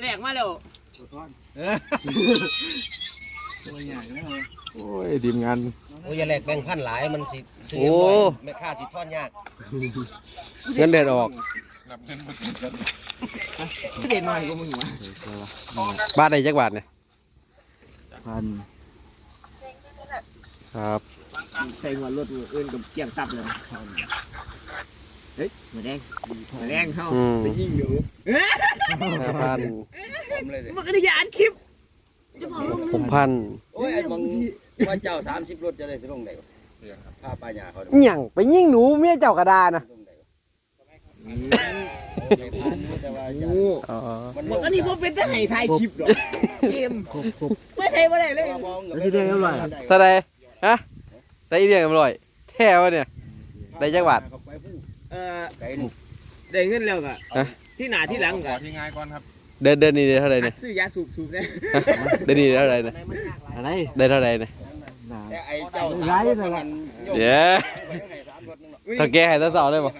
แหลกมาแล้วตัวใหญ่นะโอ้ยทีมงาน โอ้ยอย่าแลกแบ่งพันหลายมันสิซื้อโอ้ บ่อยแม่ค้าสิทอนยากเงินเดือนออกเด่นหน่อยกูมึงวะบาทใดจักบาทเนี่ยพันครับ ใส่หัวรถมืออื่นกับเกี่ยงตับเลย เฮ้ยมาแดงมาแดงเข้าอืม ไปยิงอยู่ห้าพันผมเลยดิมันก็ได้ยานคลิปจะบอกลงหกพันโอ้ยไอ้มึงว่าเจ้า30รถจะได้สิลงได้บ่พาปลาหญ้าเขาอหย่างไปยิงหนูเมียเจ้ากระดานะลงได้บ่แต่ว่าอย่าอ๋อมันมันก็นี่พวกเป็นทหารไทยคลิปหรอเกมไม่ไทยไม่ได้เลยที่ได้เท่าไหร่ เท่าไรฮะใส่เรียงกันบ่อย แท้วะเนี่ย ได้จักบาท เออไก่นี่ได้เงินแล้วก็ฮะ ที่หนาที่หลังขก็อที่ง่ายก่อนครับเดินเดินนี่ได้เท่าไรเนี่ยซื้อยาสูบสูบได้ฮะเดินนี่ได้เท่าไรเนี่ยอะไรได้เท่าไรเนี่ยแต่ไอ้เจ้าร้ายเลยล่ะเดี๋ยวถ้าแกให้ทั้งสองเลยบ่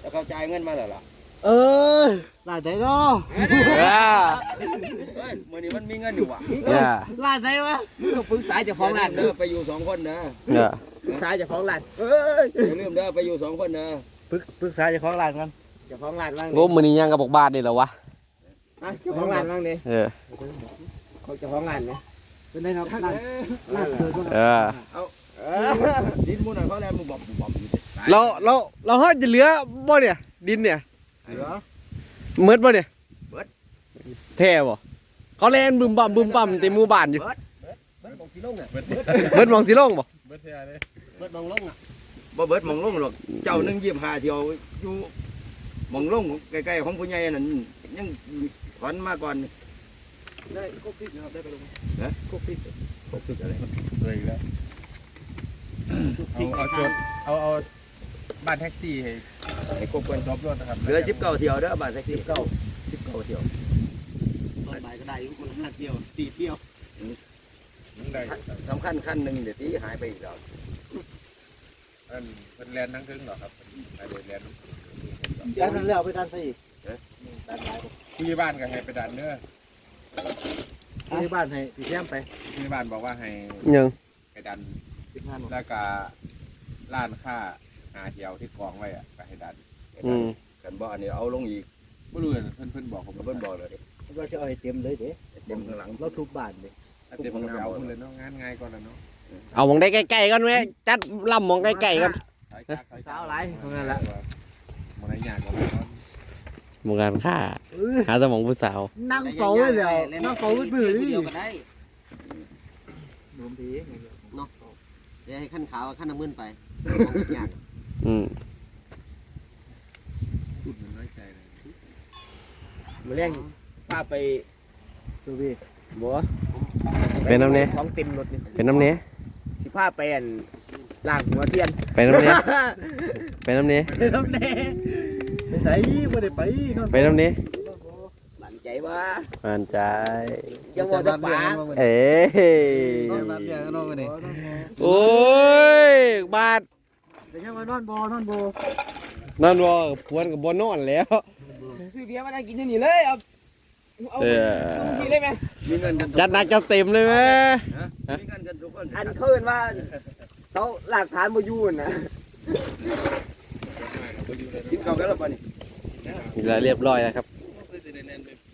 แต่เขาจ่ายเงินมาแล้วล่ะเออลาดไหนเนาะอ่าเฮ้ยมื้อนี้มันมีเงินอยู่ว่ะอย่าลาดไหนวะมึงก็ปรึกษาเจ้าของร้านเด้เด้ออไปอยู่สองคนนะอย่า ปรึกษาเจ้าของร้านเอ้ยอย่าลืมเด้อไปอยู่สองคนนะปรึกปรึกษาเจ้าของร้านกันเจ้าของร้านว่างโง่มือนี้ยังกับบอกบาทนี่เหรอวะอะเจ้าของร้านว่างดิเออเขาเจ้าของร้านไหมเป็นไงครับลาดลาดเกิดก็เออเออดินมูน่ะเขาแลนมึงบอกบอกอยู่ดิเราเราเราเฮาจะเหลือบ่เนี่ย ดินเนี่ยเหรอเมิดบ่เนี่ยเบิดแท้บ่เขาแล่นบึมบั่มบึมบั่มเต็มหมู่บ้านอยู่เบิดบอกสิลงอะเบิดมองสิลงบ่ เบิดเทียเลยเบิดมองลงอะบ่เบิดมองลงหรอกเจ้านึงยิ้มหาเที่ยวอยู่มองลงใกล้ๆของผู้ใหญ่นั่นยังขวัญมาก่อนนี่ได้ครบพิษนะครับได้ไปลงนะครบพิษครบพิษอะไรเลยอีกแล้วเอาเอาจดเอาเอาบ้านแท็กซี่ให้ให้ครบกันจบรถนะครับเหลือสิบเก้าเที่ยวเด้อบ้านแท็กซี่เก้าสิบเก้าเที่ยวตอนบ่ายก็ได้มันห้าเที่ยวสี่เที่ยวได้สำคัญขั้นหนึ่งเดี๋ยวที่หายไปอีกแล้ว อันเป็นแลนทั้งทึงเหรอครับไปเลยแลนยันแล้วไปดันซะอีกคุยบ้านกับให้ไปดันเนื้อที่บ้านให้พี่แย้มไปคุยบ้านบอกว่าให้ยังไปดันสิบห้าหนแล้วก็ร้านค่าหาเที่ยวที่กองไว้อะก็ให้ดันอืมกันบ่อันนี้เอาลงอีกไม่รู้เพื่อนเพื่อนบอกผมเพิ่นบอกเลยดิว่าจะเอาให้เต็มเลยเด้เต็มข้างหลังเราทุบบ้านเด้เต็มกระเป๋าเลยเนาะงานง่ายก่อนนะเนาะ เอามองได้ใกล้ๆกันไหมจัดลำมองใกล้ๆกันสาวหลายเท่านั้นละมองไหนยากก่อนมองการค่าหาสมองผู้สาว นั่งเฝ้าเลยแล้วนั่งเฝ้ามือดิเดียวก็ได้นมพีเดี๋ยวให้ขั้นขาวขั้นน้ำมึนไปยากอืมพูดมันน้อยใจเลยมาเลี้ยงป้าไปสูบีบัวเป็นน้ำเนี้ยของเต็มรถนี่เป็นน้ำเนี้ย สิพาไปอันล้างหัวเทียนเป็นน้ำเนี้ยเป็นน้ำเนี้ยไปน้ำแน่ไปใส่ไม่ได้ไปนอนเป็นน้ำเนี้ยบันใจว่ามันใจยังว่าจะปากเอ้ยนอนบ้านเดียวกันนอนกันนี่โอ้ยบาทแต่ยังมานอนบอนอนโบนั่นว่าพวนกับบนนอนแล้วซื้อเบียร์มาได้กินอย่างนี้เลยเอาเอาเออทีเลยไหมมีเงินกันจัดหนักจัดเต็มเลยไหม อันเขาเอินว่าเขาหลักฐานบ่อยูนนะกินข้าวกันแล้วป่ะนี่เรียบร้อยแล้วครับ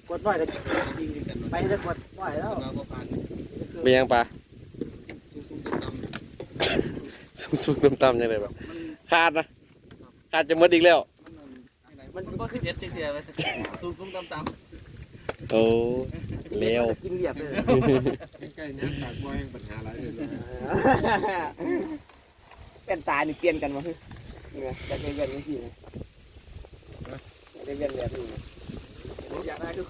กดหน่อยก็ไปจะกดหน่อยแล้วเป็นยังปะสุกๆต่ำๆยังไงแบบขาดนะขาดจะหมดอีกแล้ว มันก็สิบเอ็ดจริงๆเลยสูงสูงต่ำต่โอ้ เร็วกินเรียบเลยใกล้ๆนี้ปากว่าแห่งปัญหาอะไรเลยเป็นตานี่เปลี่ยนกันวะเนี่ยจะเป็นแบบนี้ทีนะจะเป็นแบบนี้นะอยากได้ทุก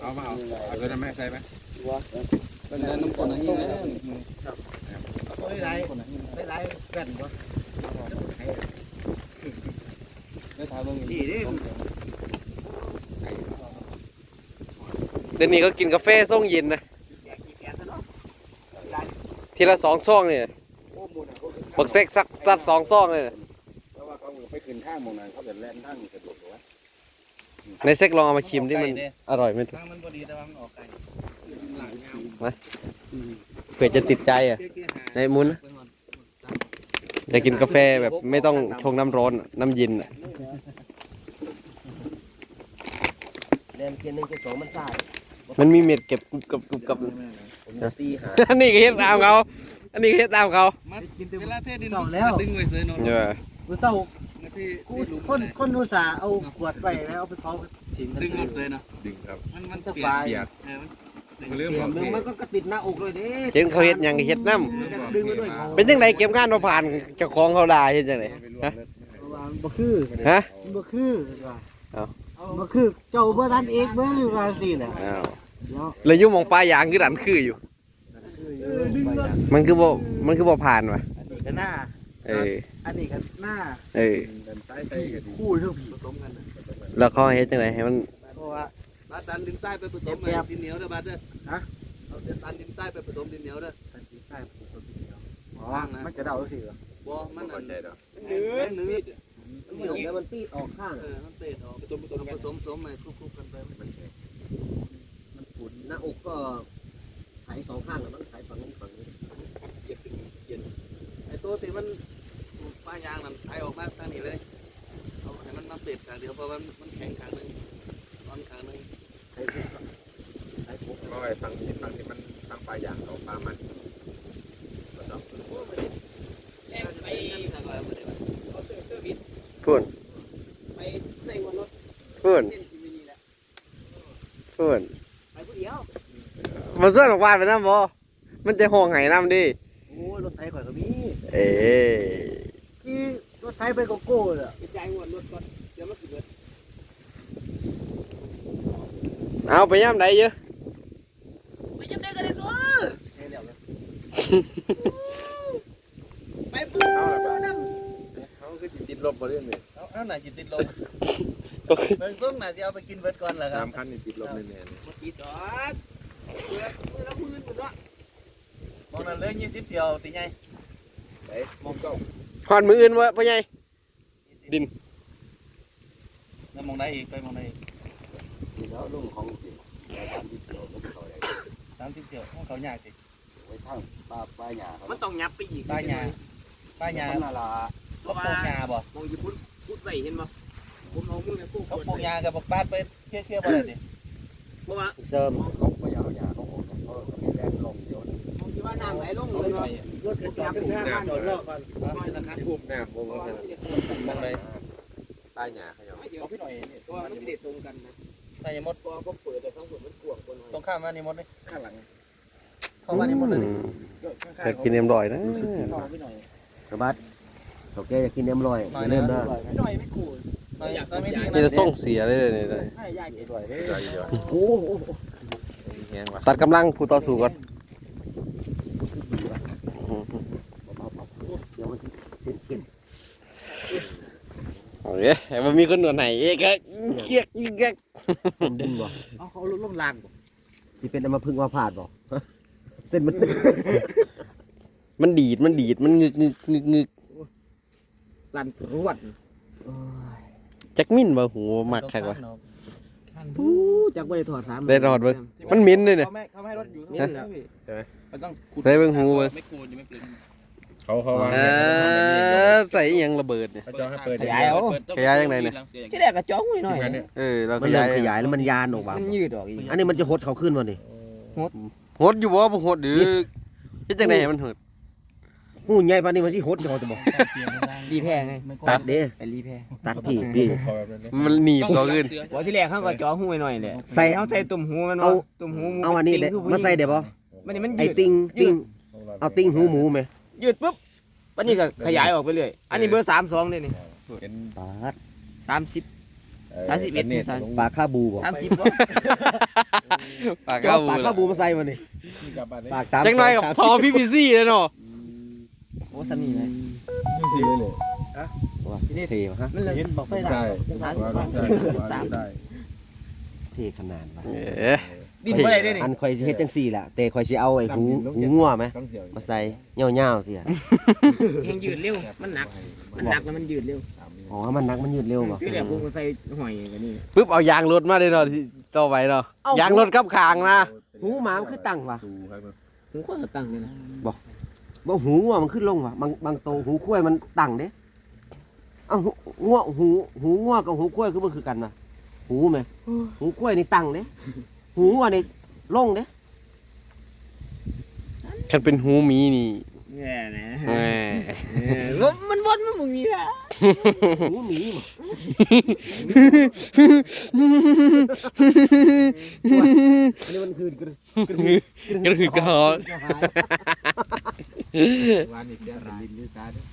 เอามาเอาเอาตัวนั้นแม่ใส่ไหมตัวำเป็นน้ำคนอย่างนี้นะได้ไรได้ไรแว่นก็ได้ถ่ายมึงดีดิ เดี๋ยวนี้ก็กินกาแฟส่งเย็นนะอยากกินแกนซะเนาะทีละสองซองเนี่ยโอ้มูนะบักเซ็กซักซัดสองซองเลยนะเพราะว่าเขาไปขึ้นข้างมองนั้นเขาจะแล่นทางสะดวกกว่าเในเซ็กลองเอามาชิมที่มันอร่อยไหมทุกทางมันบ่ดีแต่ว่ามันออกไก่หลังยาวเผื่อจะติดใจอะ ในมุนนะอยากกินกาแฟแบบไม่ต้องชงน้ำร้อนอะน้ำเย็นอะแดนเกียนหนึ่งเกียนสองมันซ่า มันมีเม็ดเก็บกรุบกับกรุบกับตีหาอันนี้ก็เฮ็ดตามเขา อันนี้ก็เฮ็ดตามเขามาเวลาเทดินเก่าแล้วดึงไว้เสยเนาะเออกูเศร้ามาที่กูที่หลุมคนคนอุตส่าห์เอาขวดไปแล้วเอาไปเผาทิ้งดึงหมดเลยเนาะดึงครับ มันมันจะเปลี่ยไฟนเปียกเออมันดึงมันเริ่มบอกหนึ่งมันก็กระติดหน้าอกเลยเด้เจ้งเขาเฮ็ดหยังก็เฮ็ดน้ดึงไปด้วยำเป็นจังไดเก็บงานมาผ่านเจ้าของเขาด่าเฮ็ดจังไดฮะบ่คือฮะบ่คือว่าเอ้าบ่คือเจ้าบ่ทันเอกเบิ่งอยู่ว่าสิแหละอ้าวเดี๋ยว แล้วอยู่หมองปลายยางคือดันคืออยู่เออดึงรถมันคือบ่มันคือบ่ผ่านว่ะอันนี้ก็หน้า เออ อันนี้ก็หน้าเออคู่เท่าผีผสมกันนะแล้วเขาเฮ็ดจังไดให้มันเพราะว่าบาดดันดินทรายไปผสมเปรียบดินเหนียวเด้อบาดเด้อฮะ เอาเดี๋ยวดันดินทรายไปผสมดินเหนียวเด้อตัดสินใจเป็นคนเดียวอ๋อว่างนะมันจะเดาสิเหรอบ่มันอันใจดอกเนื้อเนื้อเหนียวแล้วมันตีดออกข้างเออมันเตะออกผสมผสมผสมผสมมาคลุกๆกันไปมัน มันปุ่นหน้าอกก็ไขสองข้างแล้วมันไขฝั่งนี้ฝั่งนี้เย็นเย็นไอ้ตัวที่มันป้ายางนั่นไถออกมาทางนี้เลยเอาให้มันมาเปลี่ยนทางเดียวเพราะว่ามันแข็งทางนึงร้อนทางนึงไขพวกไขพวกก็ไอ้ฝั่งที่ฝั่งที่มันฝั่งปลายยางเอาปลามันไปทางอะไรมาเดี๋ยวพูนไปใส่หัวรถพูนเล่นทีวีนี่แหละพูนไปผู้เดียว มาส่วนออกมาไปน้ำบ่มันจะห้องไห้น้ำดิโอ้ยรถไถข่อยก็มีเอ้ยที่รถไถไปโกโก้เลยกระจายหัวรถก่อนเดี๋ยวมันสิเบิดเอาไปย่ำใดเยอะไปจำได้กันเลยตัวเฮ้ยเดี๋ยวนะไปปุ๊บน้ำเขาคือติดลบบ่เรื่องนี้เอาเอาหน่าจิตติดลมเบิ่งส้มน่าจะเอาไปกินเบิดก่อนเหรอครัสาบมพันนี่ติดลบแน่ๆเลยมาตีดอกเบื่อมือละหมื่นหมดละ มองนั่นเลยยี่สิบเดียวตีไงไอ้มองเก้าหอนมืออื่นวะพ่อใหญ่แล้วมองได้อีกไปมองได้อีกนี่แล้วลุงของจริงตามที่เกี่ยวกับเขาได้สามสิบเดียวของเขายากสิไว้ทางปลาปลายยางเขามันต้องยับไปอีกป้ายยาป้ายยานาลาเขาปลูกยาบ่มองญี่ปุ่นพูดไว้เห็นบ่ผมเอามือไปปุ๊บเขาปลูกยากับปลูกบ้านไปเที่ยวเที่ยวบ่ได้ดิเพราะว่าเสริมเขาไม่ยาวยา ลงยวผมคิดว่าน้ำไหลลงเลยเนาะรถกระจายเป็นแค่บ้านโดนเลิกก่อนทุบน้ำวงเพราะว่ากันมันจะมองได้ปลายยางเขาไม่เยเอาอะพี่หน่อยนี่เพราะว่ามันจะได้ตรงกันนะนายมดเพราะว่าผมเปิดแต่ข้างบนมันกวางกว่าหน่อยตรงข้ามมานี่มดเลยข้างหลังเข้ามานี่มดเลยดิอยากกินเอ็มรอยนะกระบัดโอเคอยากกินเอ็มลอยหน่อยเริ่นได้หน่อยไม่ขู่หน่อยอยากไม่ดีนี่จะส่งเสียเลยเลยเลยให้ยายกินใจเดียโอ้โห ตัดกำลังผู้ต่อสู้ก่อนเดี๋ยวมันจะกินโอเคมันมีคนหนวดไหนเอ๊ะก็เกียกเกียกดึงบ่เอาเขาลงล่างบ่ที่เป็นเอามาพึ่งมาผาดบ่เส้นมันมันดีดมันดีดมันงึกงึกงึกงึกลั่นรวดจักมินบ่หูมักใครวะ ปูจักบ่ได้ถอดสามได้ถอดเบิ่งมันเหม็นเลยเนี่ย เขาไม่เขาไม่ให้รถอยู่นี่แหละมันต้องขุดใส่เบิ่งหูเบิ่งไม่คูณจะไม่เปลี่ยนเขาเขาวางเออใส่อิหยังระเบิดเนี่ย เขาจะให้เปิดขยายยังไงเนี่ย ที่แรกก็จ้องไว้หน่อยเนี่ยเออเรามันขเริ่ยามยขยายแล้วมันยานออกมามันยืดออกอีกอันนี้มันจะหดเขาขึ้นวะนี่หดอยู่บ่บ่หดหรือเฮ็ดจังได๋ให้มันหด หูใหญ่ปานนี้มันสิหดเขาจะบอก รีแพ้ไงตัดเด้ไอ้รีแพ้ตัดพี่พี่เขาแบบนี้มันหนีบเขาขึ้นว่าที่แรกเขาก็จ่อหูไว้หน่อยแหละใส่เขาใส่ตุ่มหูมันเอาว่าตุ่มหูหเอาอันนี้เด้มาใส่เด้บ่มันนี่มันไอ้ยืด ติงติงเอาติงหูหมูไหมยืดปุ๊บวันนี้ก็ขยายออกไปเรื่อยอันนี้เบอร์สามสองเลยนี่เห็นปาดสามสิบ สามสิบเอ็ดนี่ปลาข้าบูบ่สามสิบบ่ปากจะเข้าเอาปลาข้าบูมาใส่มานี่ปากสามจังหน่อยกับสามพอพี่บีซี่เลยเนาะ โอ้สันนี่เลยสีเลยว่าเท่ฮะมันเลยบอกไฟดับใช่สามว่าสามได้เท่ขนาดว่ะเอ๊ะดิ้นบ่ได้เด้นี่อันข่อยสิเฮ็ดจังซี่แหละแต่ข่อยสิเอาไอ้หูหูงัวไหมต้องเที่ยวมาใส่เหย้าๆสิอะแหงยืดเร็วมันหนัก มันหนักแล้วมันยืดเร็วออ๋อมันนักมันยืดเร็วบ่ที่แรกผมก็ใส่หอยกันนี่ปุ๊บเอายางรถมาเลยเนาะที่ต่อไปเนาะยางรถกับคางนะหูหมามันคือตั้งว่ะผมก็ตั้งนี่นะบ่ หูงัวมันขึ้นลงว่ะบางบางตรงหูข้วยมันตั้งเด้เอ้าหูงัวหูหูงัวกับหูข้วยคือบ่คือกันว่ะหูแม่หูข้วยนี่ตั้งเด้หูงัวนี่ลงเด้คันเป็นหูหมีนี่แง่นะแหมมันวนมันมึงนี่ละหูหมีบ่อันนี้มันคือกระกระก็คือกระหอหาย วันนี้จะรายลิ้นด้วยตาด้วย